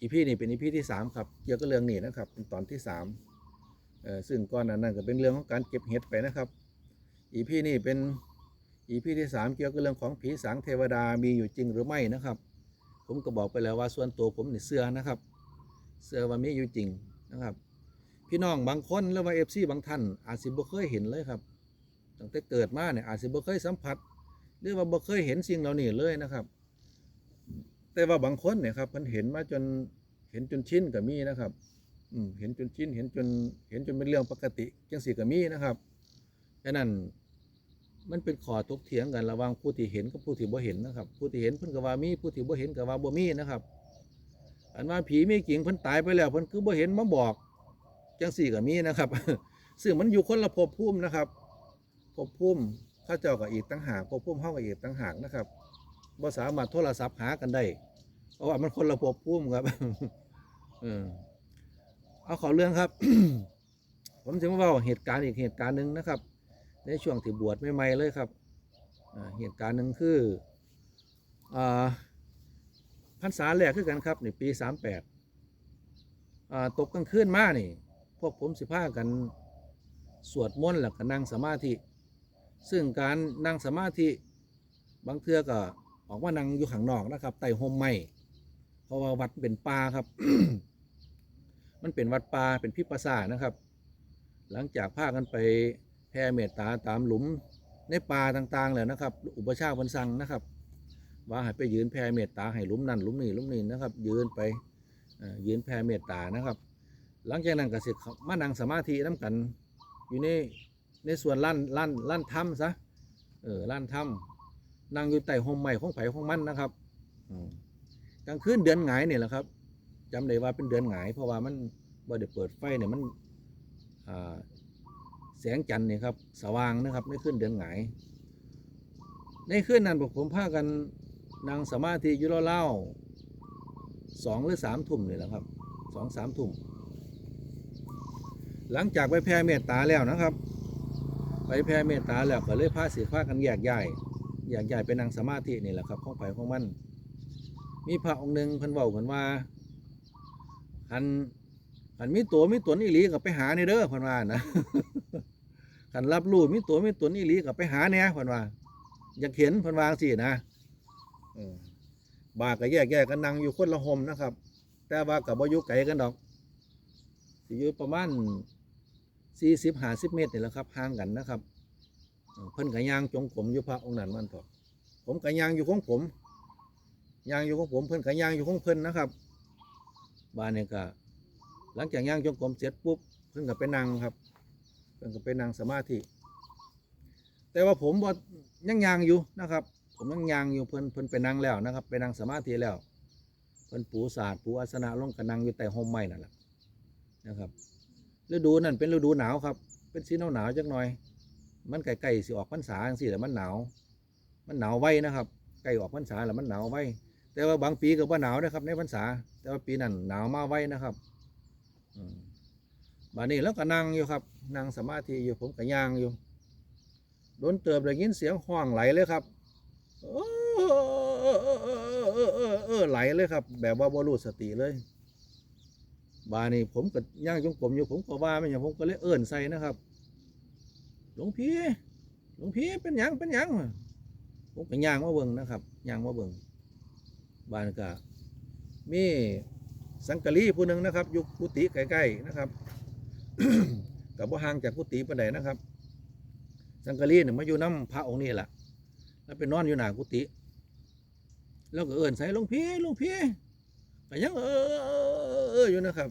อีพีนี่เป็นอีพีที่สามครับเกี่ยวกับเรื่องนี้นะครับเป็นตอนที่สามเอ่อซึ่งก่อนนานั้นก็เป็นเรื่องของการเก็บเห็ดไปนะครับอีพีนี่เป็นอีพีที่สามเกี่ยวกับเรื่องของผีสางเทวดามีอยู่จริงหรือไม่นะครับ ผมก็บอกไปแล้วว่าส่วนตัวผมเนี่เสื้อนะครับ เสื้อว่ามีอยู่จริงนะครับ พี่น้องบางคนหรือว่าเอฟซีบางท่านอาจสิบ่เคยเห็นเลยครับตั้งแต่เกิดมาเนี่ยอาจสิบ่เคยสัมผัส หรือว่าบ่เคยเห็นสิ่งเหล่านี้เลยนะครับ แต่ว่าบางคนเนี่ยครับมันเห็นมาจนเห็นจนชินก็มีนะครับ อืมเห็นจนชินเห็นจนเห็นจนเป็นเรื่องปกติจังสี่ก็มีนะครับดังนั้นมันเป็นขอตกเถียงกันระหว่างผู้ที่เห็นกับผู้ที่บ่เห็นนะครับ ผู้ที่เห็นเพิ่นก็ว่ามีผู้ที่บ่เห็นก็ว่าบ่มีนะครับ อันว่าผีมีจริงเพิ่นตายไปแล้วเพิ่นคือบ่เห็นมาบอกจังสี่ก็มีนะครับซึ่งมันอยู่คนละภพภูมินะครับภพภูมิข้าเจ้าก็อีกตั้งหากภพภูมิเฮาก็อีกตั้งหากนะครับบ่สามารถโทรศัพท์หากันได้ เพราะว่ามันคนละภพภูมิครับเออเอาขอเรื่องครับ ผมจะมาเล่าเหตุการณ์อีกเหตุการณ์หนึ่งนะครับ ในช่วงที่บวชใหม่ๆเลยครับเหตุการณ์หนึ่งคืออพรรษาแรกคือกันครับในปีสามแปดตกกลางคืนมานี่ พวกผมสิพากันสวดมนต์แล้วก็นั่งสมาธิ ซึ่งการนั่งสมาธิบางเทือก็ออกมานั่งอยู่ข้างนอกนะครับใต้ห่มไม้ เพราะว่าวัดเป็นป่าครับ มันเป็นวัดป่าเป็นพิปัสสานะครับ หลังจากพากันไปแผ่เมตตาตามหลุมในป่าต่างๆแล้วนะครับ อุปชาพันสั่งนะครับ ว่าให้ไปยืนแผ่เมตตาให้หลุมนั่นหลุมนี้หลุมนี้นะครับ ยืนไปยืนแผ่เมตตานะครับ หลังจากนั้นก็สิเข้ามานั่งสมาธิน้ำกัน อยู่ในในส่วนลั่นลั่นลั่นถ้ำซะเออลั่นถ้ำนั่งอยู่ใต้ห่มไม้ของไผ่ของมันนะครับอืม กลางคืนเดือนหงายเนี่ยแหละครับจำได้ว่าเป็นเดือนหงาย เพราะว่ามันบ่ได้เปิดไฟเนี่ยมันแสงจันทร์เนี่ยครับสว่างนะครับในคืนเดือนหงาย ในคืนนั้นพวกผมพากันนั่งสมาธิอยู่เล่าสองหรือสามทุ่มนี่แหละครับสองสามทุ่มหลังจากไปแผ่เมตตาแล้วนะครับ ไปแผ่เมตตาแล้วก็เลยพาสีฟ้ากันแยกย้ายแยกย้ายไปนั่งสมาธินี่แหละครับของไผ่ของมัน มีพระองค์หนึ่งเพิ่นเว้ากันว่าหันหันมีตัวมีตนอีหลีกับไปหาในเด้อเพิ่นว่านะขันรับรู้มีตัวมีตนอีหลีกับไปหาเนี่ยเพิ่นว่า อยากเห็นเพิ่นวางสินะบาก็แยกแยกกันนั่งอยู่คนละหมนะครับ แต่ว่ากับบอยู่ไกลกันดอกสิอยู่ประมาณสี่สิบห้าสิบเมตรนี่แหละครับห่างกันนะครับ เพิ่นกับยางจงกรมอยู่พระองค์นั้นมันถอผมกับยางอยู่ของผม ยางอยู่ของผมเพิ่อนกับยางอยู่ของเพิ่อนนะครับบ้านเนี่ยก็หลังจากยางจงกรมเสร็จปุ๊บเพิ่อนก็ไปนั่งครับ เพิ่อนก็ไปนั่งสมาธิแต่ว่าผมบ่ยังยางอยู่นะครับ ผมยังยางอยู่เพิ่อนเพิ่อนไปนั่งแล้วนะครับ ไปนั่งสมาธิแล้ว เพิ่อนปูศาสตร์ปูอาสนะลงกระนั่งอยู่ใต้ห่มไม้นั่นแหละนะครับฤดูนั่นเป็นฤดูหนาวครับ เป็นสีหนาวหนาวจักหน่อย มันใกล้ๆสิออกพรรษาจังซี่มันหนาว มันหนาวไว้นะครับใกล้ออกพรรษาแล้วมันหนาวไว้ แต่ว่าบางปีก็บ่หนาวนะครับ ในพรรษา แต่ว่าปีนั้นหนาวมาไว้นะครับอืมบานนี้แล้วก็นั่งอยู่ครับนั่งสมาธิอยู่ผมก็ย่างอยู่โดนเติบได้ยินเสียงห้องไหลเลยครับเออเออเออเออเออเออไหลเลยครับ แบบว่าบ่รู้สติเลย บานี่ผมก็ย่างจงกรมอยู่ผมก็ว่าไม่อย่างผมก็เลยเอิ่นใส่นะครับ หลวงพี่ หลวงพี่เป็นยังเป็นยังผมก็ย่างมาเบิ่งนะครับย่างมาเบิ่ง บ้านก็มีสังกะรีผู้หนึ่งนะครับอยู่กุฏิใกล้ๆนะครับกับว่าห่างจากกุฏิปานใดนะครับ สังกะรีเนี่ยมาอยู่น้ำพระองค์นี่แหละแล้วไปนอนอยู่หน้ากุฏิแล้วก็เอิ่นใส่ลงพี่ลงพี่ก็ยังเออเอออยู่นะครับ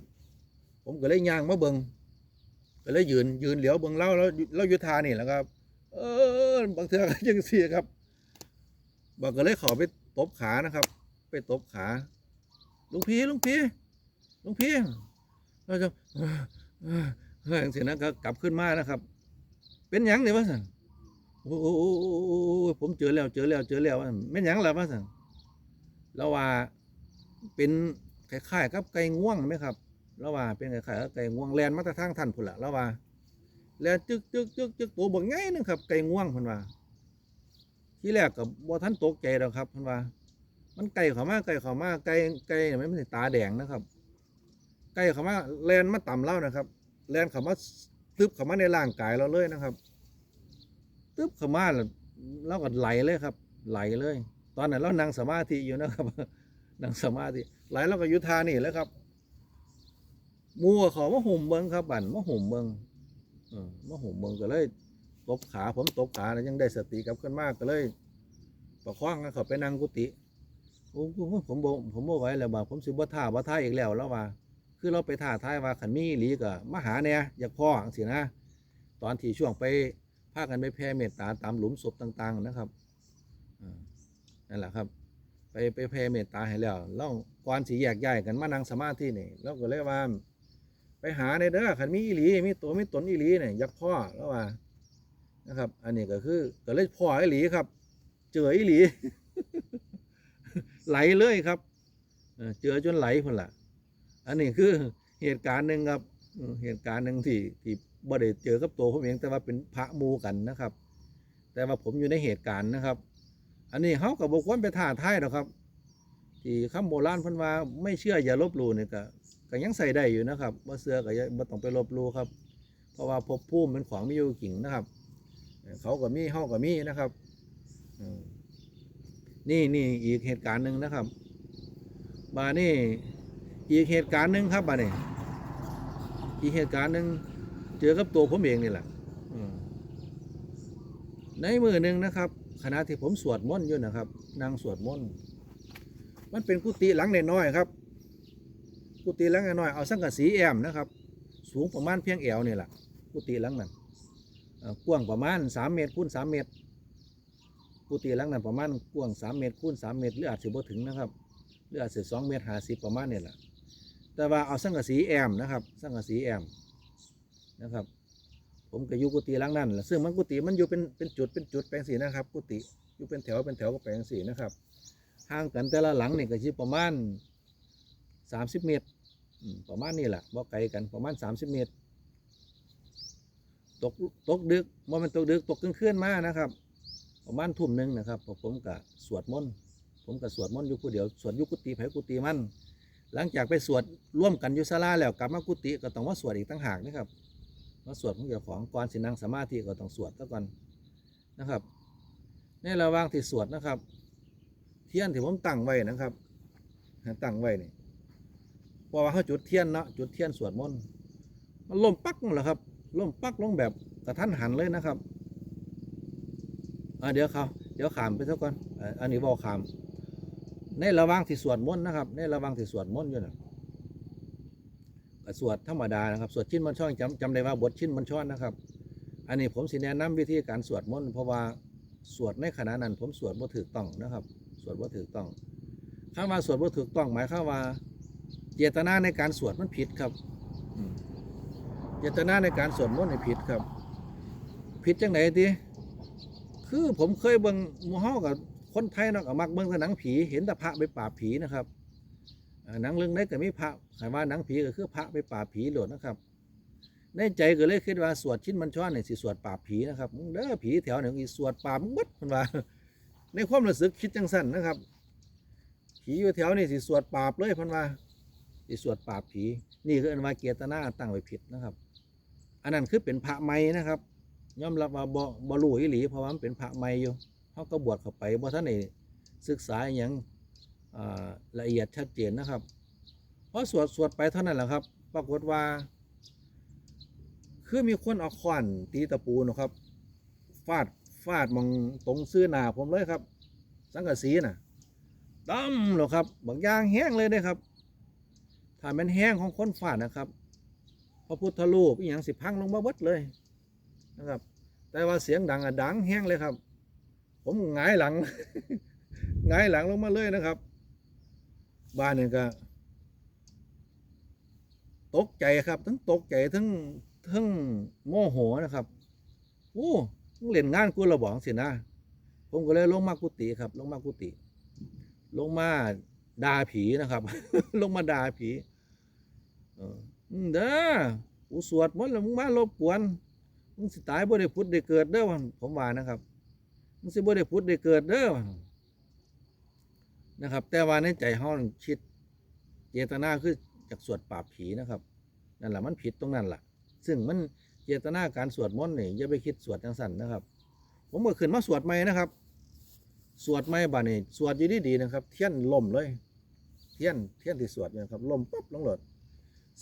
ผมก็เลยย่างมาเบิงก็เลยยืนยืนเหลียวเบิงเล่าแล้วเล่ายุทธานี่แหละครับ เออบางเทือก็ยังเสียครับบางก็เลยขอไปตบขานะครับ ไปตบขาลุงพีลุงพีลุงพีเราจะเออเออเอออย่างเสียนะก็กลับขึ้นมานะครับ เป็นยังเนี่ยวะสันโอ้โหโอ้ผมเจอแล้วเจอแล้วเจอแล้วว่าซั่ยังล่ะวะสันแล้วว่าเป็นคล้ายๆกับไก่ง่วงไหมครับแล้วว่าเป็นคล้ายๆกับไก่ง่วงแลนมาต่ทางท่านพุ่นละแล้วว่าแลนจึกจึกจึกจึกตัวบักไงนึงครับ ไก่ง่วงพิ่นว่าที่แรกกับบ่ท่านตกใจดอกครับพิ่นว่า มันไก่เขามาไก่เขามาไก่ไก่เนี่ยมันไม่ใช่ตาแดงนะครับ ไก่เขามาแลนมาต่ำเล่านะครับ แลนเขามาตึบเขามาในร่างกายเราเลยนะครับตึบเขามาแล้วเราก็ไหลเลยครับ ไหลเลย ตอนนั้นเรานั่งสมาธิอยู่นะครับนั่งสมาธิไหลเราก็ยุทานี่แหล้วครับมัวเขามาห่มเบิงครับบั่นมาห่มเบิงเออมาห่มเบิงก็เลยตบขาผมตบขาแล้วยังได้สติกลับขึ้นมากก็เลยประคองกันเขาไปนั่งกุฏิ โอ้ผมผมบ่ผมบ่ไหวแล้วบ่าผมสิบ่ท่าบ่ท่าอีกแล้วแล้วว่า คือเราไปท่าท้ายว่าขันมีอีหลีก็มาหาเนี่ยอยากพ่อจังซี่นะ ตอนที่ช่วงไปพากันไปแผ่เมตตาตามหลุมศพต่าง ๆ นะครับนั่นแหละครับไปไปแผ่เมตตาให้แล้วเราก่อนสิแยกย้ายกันมานั่งสมาธินี่เราก็เลยว่า ไปหาในเด้อขันมีอีหลีมีตัวมีตนอีหลีเนี่ยอยากพ่อแล้วว่านะครับ อันนี้ก็คือก็เลยพ่ออีหลีครับ เจออีหลี ไหลเลยครับเออเจอจนไหลพนละอันนี้คือเหตุการณ์หนึ่งครับเหตุการณ์หนึ่งที่ที่บ่ได้เจอกับตัวผมเองแต่ว่าเป็นพระมูกันนะครับ แต่ว่าผมอยู่ในเหตุการณ์นะครับ อันนี้เขากับบุควรไปท่าท้ายหรอกครับ ที่คำโบราณพิ่นว่าไม่เชื่ออย่าลบหลู่เนี่ยก็ก็ยังใส่ได้อยู่นะครับว่าเสือก็ย่าบ่ต้องไปลบหลู่ครับ เพราะว่าภพภูมิเป็นของมีอยู่จริงนะครับ เขาก็มีเฮาก็มีนะครับอืม นี่นี่อีกเหตุการณ์หนึ่งนะครับบานี่อีกเหตุการณ์หนึ่งครับบานี่อีกเหตุการณ์หนึ่งเจอกับตัวผมเองนี่แหละในมือหนึ่งนะครับขณะที่ผมสวดมนต์อยู่นะครับนั่งสวดมนต์มันเป็นกุฏิหลังน้อยครับ กุฏิหลังน้อยเอาสังกะสีแอมนะครับ สูงประมาณเพียงแอวนี่แหละกุฏิหลังนั้นกว้างประมาณสามเมตรคูณสามเมตร กุฏิหลังนั้นประมาณกว้างสามเมตรคูณสามเมตรหรืออาจจะบ่ถึงนะครับหรืออาจจะสองเมตรห้าสิบประมาณนี่แหละแต่ว่าเอาสังกะสีแอมนะครับ สังกะสีแอมนะครับ ผมก็อยู่กุฏิหลังนั้นแหละซึ่งมันกุฏิมันอยู่เป็นเป็นจุดเป็นจุดแปลงสีนะครับกุฏิอยู่เป็นแถวเป็นแถวก็แปลงสีนะครับห่างกันแต่ละหลังนี่ก็ชิประมาณสามสิบเมตรประมาณนี้แหละบ่ไกลกันประมาณสามสิบเมตร ตกตกดึกว่ามันตกดึกตกกลางคืนมานะครับ ประมาณทุ่มหนึ่งนะครับผมก็สวดมนต์ผมก็สวดมนต์อยู่ผู้เดียวสวดยุกุติไผกุติมันหลังจากไปสวดร่วมกันยุศาลาแล้วกลับมากุติก็ต้องมาสวดอีกตั้งหากนะครับมาสวดของเจ้าของก่อนสินังสมาธิก็ต้องสวดก่อนนะครับ ในระหว่างที่สวดนะครับ เทียนที่ผมตั้งไว้นะครับตั้งไว้นี่เพราะว่าเขาจุดเทียนเนาะจุดเทียนสวดมนต์มันล่มปักนั่นแหละครับล่มปักลงแบบกระทันหันเลยนะครับ เดี๋ยวเขาเดี๋ยวขามไปซะก่อนอันนี้บอกขาม ในระว่างที่สวดมนต์นะครับ ในระว่างที่สวดมนต์อยู่นะสวดธรรมดานะครับ สวดชิ้นมันช่อนจำจำได้ว่าบทชิ้นมันช่อนนะครับ อันนี้ผมสิแนะนำวิธีการสวดมนต์เพราะว่าสวดในขณะนั้น ผมสวดบ่ถูกต้องนะครับ สวดบ่ถูกต้องคำว่าสวดบ่ถูกต้องหมายควาว่า เจตนาในการสวดมันผิดครับเจตนาในการสวดมนต์ผิดครับผิดจังไหนที คือผมเคยเบิ่งมูเฮากับคนไทยเนาะก็มักเบิ่งแต่หนังผีเห็นแต่พระไปปราบผีนะครับหนังเรื่องไหนก็มีพระใครว่าหนังผีก็คือพระไปปราบผีโหลดนะครับในใจก็เลยคิดว่าสวดชิ้นมันช้อนนี่สิสวดปราบผีนะครับมึงเด้อผีแถวหนึ่งอีสวดปราบมึงบิดมันว่า ในความรู้สึกคิดจังสั้นนะครับ ผีอยู่แถวนี่สิสวดปราบเลยพันว่าสิสวดปราบผี นี่คืออันว่าเกียรตนาตั้งไว้ผิดนะครับ อันนั้นคือเป็นพระไม้นะครับ ยอมรับว่าบ่บ่รู้อีหลีเพราะว่ามันเป็นพระใหม่อยู่เขาก็บวชเข้าไปบ่ท่านได้ศึกษาอย่างละเอียดชัดเจนนะครับพอสวดสวดไปเท่านั้นแหละครับ ปรากฏว่า คือมีคนเอาค้อนตีตะปูนะครับ ฟาดฟาดมองตรงซื้อหนาผมเลยครับ สังกะสีน่ะดำหรอกครับบางอย่างแห้งเลยเด้ครับถ้ามันแห้งของคนฟาดนะครับพระพุทธรูปอหย่างสิพังลงมาเบิดเลย นะครับ แต่ว่าเสียงดังอะดังแห้งเลยครับ ผมหงายหลังหงายหลังลงมาเลยนะครับ บ้านเนี่ยก็ ตกใจครับ ทั้งตกใจทั้งทั้งโมโหนะครับโอ้เล่นงานกูระบอกสินะผมก็เลยลงมากุฏิครับ ลงมากุฏิลงมาด่าผีนะครับ ลงมาด่าผี เออเด้อกูสวดมนต์แล้วมึงมารบกวน มึงสิตายบ่ได้พุทธได้เกิดเด้อว่าผมว่านะครับมึงสิบ่ได้พุทธได้เกิดเด้อว่านะครับ แต่ว่าในใจเฮานั่นคิด เจตนาคือจากสวดปราบผีนะครับนั่นแหละมันผิดตรงนั้นล่ะ ซึ่งมันเจตนาการสวดมนต์นี่อย่าไปคิดสวดจังสันนะครับ ผมก็ขึ้นมาสวดใหม่นะครับ สวดใหม่บานี่สวดอยู่ดีๆนะครับ เทียนล่มเลย เทียนเทียนที่สวดเนี่ยนะครับล่มปุ๊บลงหลด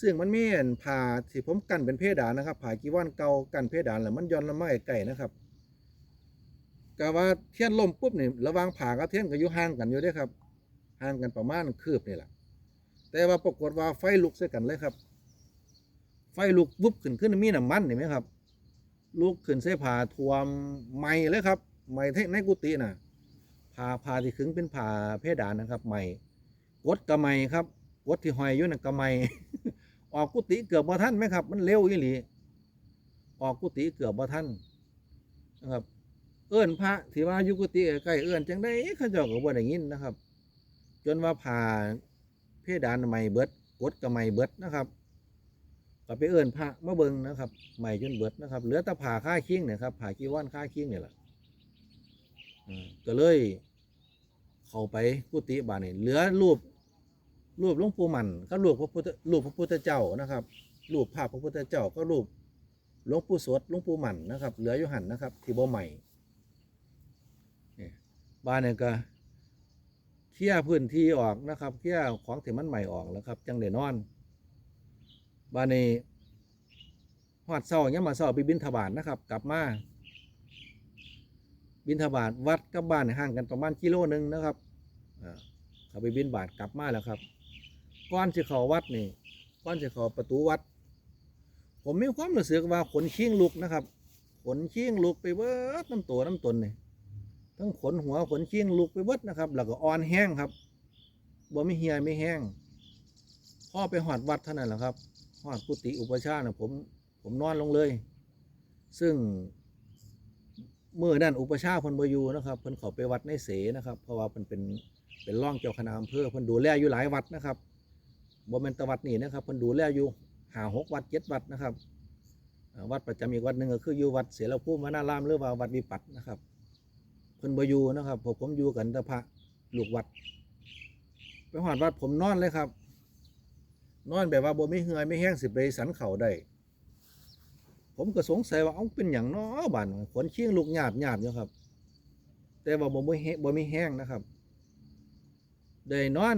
ซึ่งมันมีอันผ่าที่ผมกันเป็นเพดานนะครับผ่ากีว่านเก่ากันเพดานแล้วมันย้อนลงมาไกลๆนะครับกะว่าเทียนล่มปุ๊บนี่ระวางผ่ากับเทียนก็อยู่ห่างกันอยู่เด้อครับห่างกันประมาณคืบนี่แหละแต่ว่าปรากฏว่าไฟลุกใส่กันเลยครับ ไฟลุกวุบขึ้นขึ้นมีน้ำมันเห็นไหมครับลุกขึ้นใส่ผ่าทวมไหม้เลยครับไหม้ในกุฏิน่ะผ่าผ่าที่ขึงเป็นผ่าเพดานนะครับไหม้กดกระไหม้ครับกดที่ห้อยอยู่นั่นกระไหม้ ออกกุฏิเกือบบ่ทันไหมครับ มันเร็วอีหลีออกกุฏิเกือบบ่ทันนะครับเอื้อนพระที่ว่าอยู่กุฏิใกล้เอื้อนจังได้เขาเจ้าก็บ่ได้ยินนะครับ จนว่าผ่าเพดานใหม่เบิดกดก็ใหม่เบิดนะครับก็ไปเอื้อนพระมาเบิงนะครับใหม่จนเบิดนะครับ เหลือแต่ผ่าค่าคิงเนี่ยครับผ่ากีว่านค่าคิงเนี่ยแหละก็เลยเข้าไปกุฏิบ้านนี่เหลือรูป รูปหลวงปู่มันก็รูปพระพุทธรูปพระพุทธเจ้านะครับรูปภาพพระพุทธเจ้าก็รูปหลวงปู่สดหลวงปู่มันนะครับ เหลืออยู่หันนะครับ ที่บ่ใหม่นี่บ้านเนี่ยก็เคลียพื้นที่ออกนะครับเคลียของที่มันใหม่ออกแล้วครับ จังได้นอนบ้านนี้ฮอดเช้าเนี่ยมาเช้าไปบินทบาทนะครับ กลับมาบินทบาทวัดกับบ้านห่างกันประมาณกิโลหนึงนะครับเขาไปบินบาทกลับมาแล้วครับ ก้อนจะเข้าวัดนี่ก้อนจะเข้าประตูวัด ผมมีความรู้สึกว่าขนชิงลุกนะครับ ขนชิงลุกไปเบิดน้ำตัวน้ำตนนี่ทั้งขนหัวขนชิงลุกไปเบิดนะครับ แล้วก็อ่อนแห้งครับบ่ไม่เหี่ยไม่แห้งพ่อไปหอดวัดเท่านั้นแหละครับหอดกุฏิอุปชฌาย์นะผมผมนอนลงเลย ซึ่งเมื่อนั้นอุปชาพนบอยู่นะครับเพิ่นเขาไปวัดในเสนะครับ เพราะว่าเพิ่นเป็นเป็นร่องเจ้าคณะอำเภอเพิ่นดูแลอยู่หลายวัดนะครับ บ่แมนตวัดนี่นะครับเพิ่นดูแลอยู่หาหกวัดเจ็ดวัดนะครับวัดประจำอีกวัดหนึ่งก็คืออยู่วัดเสรภูมิวนารามหรือว่าวัดวิปัตนะครับเพิ่นบ่อยู่นะครับผมผมอยู่กันแต่พระลูกวัด ไปหอดวัดผมนอนเลยครับ นอนแบบว่าบ่มีเหือยไม่แห้งสิไปสันเข่าได้ผมก็สงสัยว่าเอาเป็นอย่างน้อบ้านขนเชียงลูกหยาบหยาบอยู่ครับ แต่ว่าบ่มีแห้งบ่มีแห้งนะครับได้นอน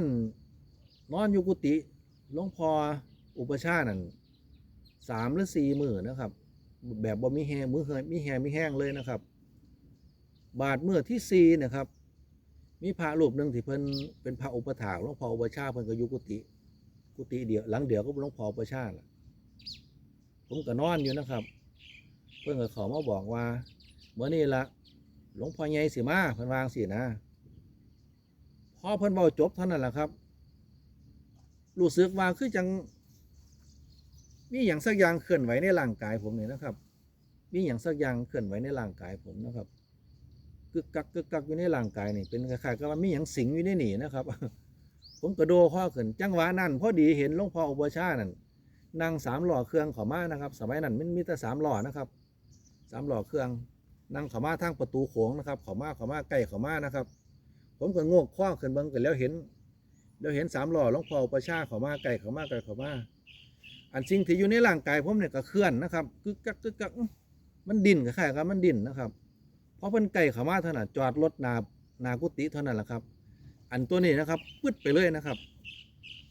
นอนอยู่กุฏิ หลวงพ่ออุปชาย์นั่นสามหรือสี่มือนะครับ แบบบ่มีแหงมือเฮยมีแหงมีแห้งเลยนะครับ บาทเมื่อที่สี่นะครับ มีพระรูปหนึ่งที่เพิ่นเป็นพระอุปถากหลวงพ่ออุปชาย์เพิ่นก็อยู่กุฏิกุฏิเดียวหลังเดียวก็หลวงพ่ออุปชาย์ผมก็นอนอยู่นะครับ เพิ่นก็เขอมาบอกว่าเมื่อนี้ละหลวงพ่อใหญ่สิมาเพิ่นวางสินะพอเพิ่นเบาจบเท่านั้นแหละครับ รู้สึกว่าคือจัง มีอย่างสักอย่างเคลื่อนไหวในร่างกายผมเนี่ยนะครับ มีอย่างสักอย่างเคลื่อนไหวในร่างกายผมนะครับกึกกักกึกกักอยู่ในร่างกายนี่เป็นคล้ายๆกับว่ามีอย่างสิงอยู่ในนี่นะครับ ผมกระโดดข้อขึ้นจังหวะนั้นพอดีเห็นหลวงพ่ออุปชานั่นนั่งสามหล่อเครื่องขอมานะครับ สมัยนั้นมันมีแต่สามหล่อนะครับสามหล่อเครื่องนั่งขอมาทางประตูโขงนะครับขอมาขอมาใกล้ขอมานะครับ ผมก็โงกข้อขึ้นเบิ่งกันแล้วเห็น แล้วเห็นสามหล่อหลวงพ่อประชาเขามาไก่เขามาไก่เขามาอันสิ่งที่อยู่ในร่างกายผมเนี่ยก็เคลื่อนนะครับกึกกักกึกกักมันดิ่นคล้ายๆครับมันดิ่นนะครับ เพราะเพิ่นไก่เขามาเท่านั้นจอดรถนานากุฏิเท่านั้นแหละครับ อันตัวนี้นะครับปึ๊ดไปเลยนะครับ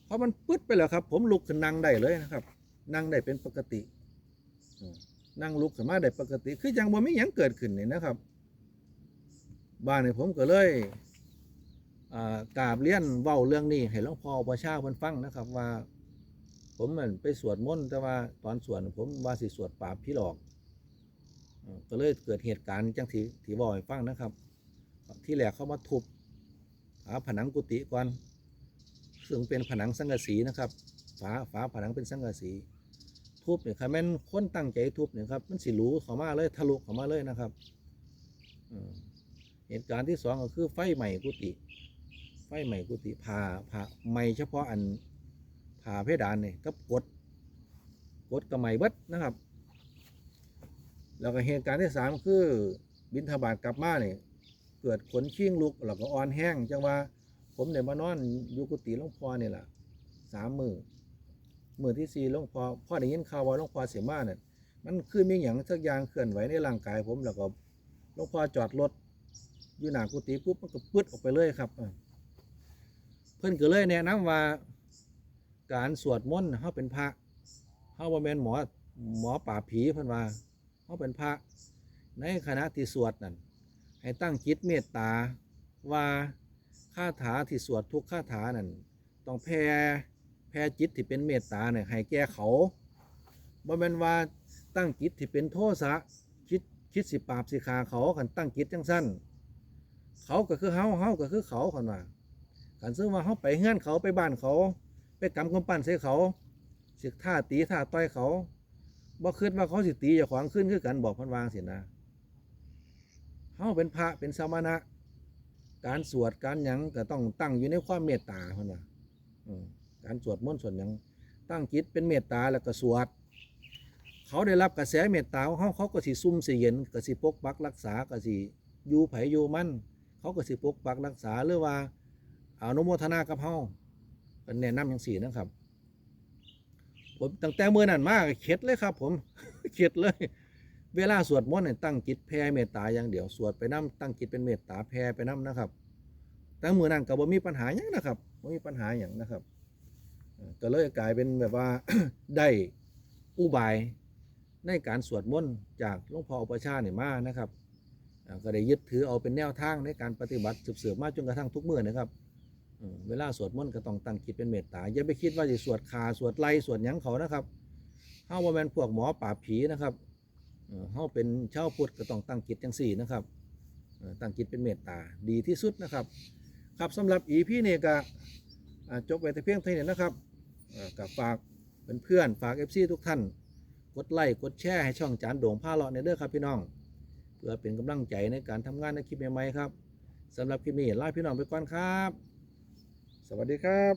เพราะมันปึ๊ดไปแล้วครับ ผมลุกขึ้นนั่งได้เลยนะครับ นั่งได้เป็นปกตินั่งลุกขึ้นมาได้ปกติ คือยังบ่มีหยังเกิดขึ้นนี่นะครับ บ้านในผมก็เลย กราบเลี้ยนเว้าเรื่องนี้ให้หลวงพ่อประชาเพิ่นฟังนะครับว่า ผมเหมือนไปสวดมนต์แต่ว่าตอนสวดผมว่าสิสวดปราบพี่หลอกก็เลยเกิดเหตุการณ์จังที่ที่บอกให้ฟังนะครับ ที่แรกเข้ามาทุบฝาผนังกุฏิก่อนซึ่งเป็นผนังสังกะสีนะครับ ฝาฝาผนังเป็นสังกะสีทุบเนี่ยครับแม่นคนตั้งใจทุบเนี่ยครับมันสิรู้เข้ามาเลยทะลุเข้ามาเลยนะครับเหตุการณ์ที่สองก็คือไฟใหม่กุฏิ ไฟใหม่กุฏิผ่าผ่าไหม่เฉพาะอันผ่าเพดานเนี่ยกับกดกดกับไหม่เบิดนะครับ แล้วก็เหตุการณ์ที่สามคือบินทบาทกลับมาเนี่ยเกิดขนชิงลุกแล้วก็อ่อนแห้งจังว่าผมเนี่ยมานอนอยู่กุฏิหลวงพ่อนี่แหละสามมือมือที่สี่หลวงพ่อพ่อได้ยินข่าวว่าหลวงพ่อเสียมาเนี่ยมันคือมีอย่างสักอย่างเคลื่อนไหวในร่างกายผมแล้วก็หลวงพ่อจอดรถอยู่หน้ากุฏิปุ๊บมันก็ปึ๊ดออกไปเลยครับ พิ่นก็เลยแนะนำว่าการสวดมนต์เฮาเป็นพระเฮาบ่แม่นหมอหมอป่าผีเพิ่นว่าเฮาเป็นพระ ในขณะที่สวดนั่นให้ตั้งจิตเมตตาว่าคาถาที่สวดทุกคาถานั่นต้องแผ่แผ่จิตที่เป็นเมตตาเนี่ยให้แก่เขาบ่แม่นว่าตั้งจิตที่เป็นโทสะคิดคิดสิปราบสิขาเขาคันตั้งจิตจังสั้นเขาก็คือเฮาเฮาก็คือเขาคันว่า คันซึ่งว่าเฮาไปเฮือนเขาไปบ้านเขา ไปกำกำปั้นใส่เขาสิท่าตีท่าต่อยเขาบ่คิดว่าเขาสิตีเจ้าของขึ้นคือกันบอกพันวางสินะเฮาเป็นพระเป็นสมณะ การสวดการยังก็ต้องตั้งอยู่ในความเมตตาเพิ่นว่าการสวดมนต์สวดยังตั้งจิตเป็นเมตตาแล้วก็สวด เขาได้รับกระแสเมตตาเขาเขาก็สิซุ่มสิเย็นก็สิปกปักรักษาก็สิอยู่ไผอยู่มั่นเขาก็สิปกปักรักษาหรือว่า อนุโมทนากับเฮาเป็นแนะนำอย่างสี่นะครับ ผมตั้งแต่เมื่อนั้นมากเข็ดเลยครับ ผมเข็ดเลย เวลาสวดมนต์เนี่ยตั้งจิตแผ่เมตตาอย่างเดียวสวดไปน้ำตั้งจิตเป็นเมตตาแผ่ไปน้ำนะครับแต่เมื่อนั้นก็บ่มีปัญหาอย่างนะครับบ่มีปัญหาอย่างนะครับก็เลยกลายเป็นแบบว่าได้อุบายในการสวดมนต์จากหลวงพ่ออุปชาเนี่ยมานะครับ ก็ได้ยึดถือเอาเป็นแนวทางในการปฏิบัติสืบๆมาจนกระทั่งทุกเมื้อนะครับ เวลาสวดมนต์ก็ต้องตั้งจิตเป็นเมตตาอย่าไปคิดว่าจะสวดคาสวดไล่สวดยังเขานะครับเฮาว่าแมนพวกหมอปราผีนะครับเฮาเป็นชาวพุทธก็ต้องตั้งจิตจังสี่นะครับตั้งจิตเป็นเมตตาดีที่สุดนะครับ ครับสำหรับอีพี่เนี่ก็อ่าจบไปแต่เพียงเท่านี้นะครับกับฝากเพื่อนๆฝาก FC ทุกท่าน กดไลค์กดแชร์ให้ช่องจานโด่งผ้าเลาะในเด้อครับพี่น้อง เพื่อเป็นกำลังใจในการทำงานในคลิปใหม่ๆครับสำหรับคลิปนี้ลาพี่น้องไปก่อนครับ สวัสดีครับ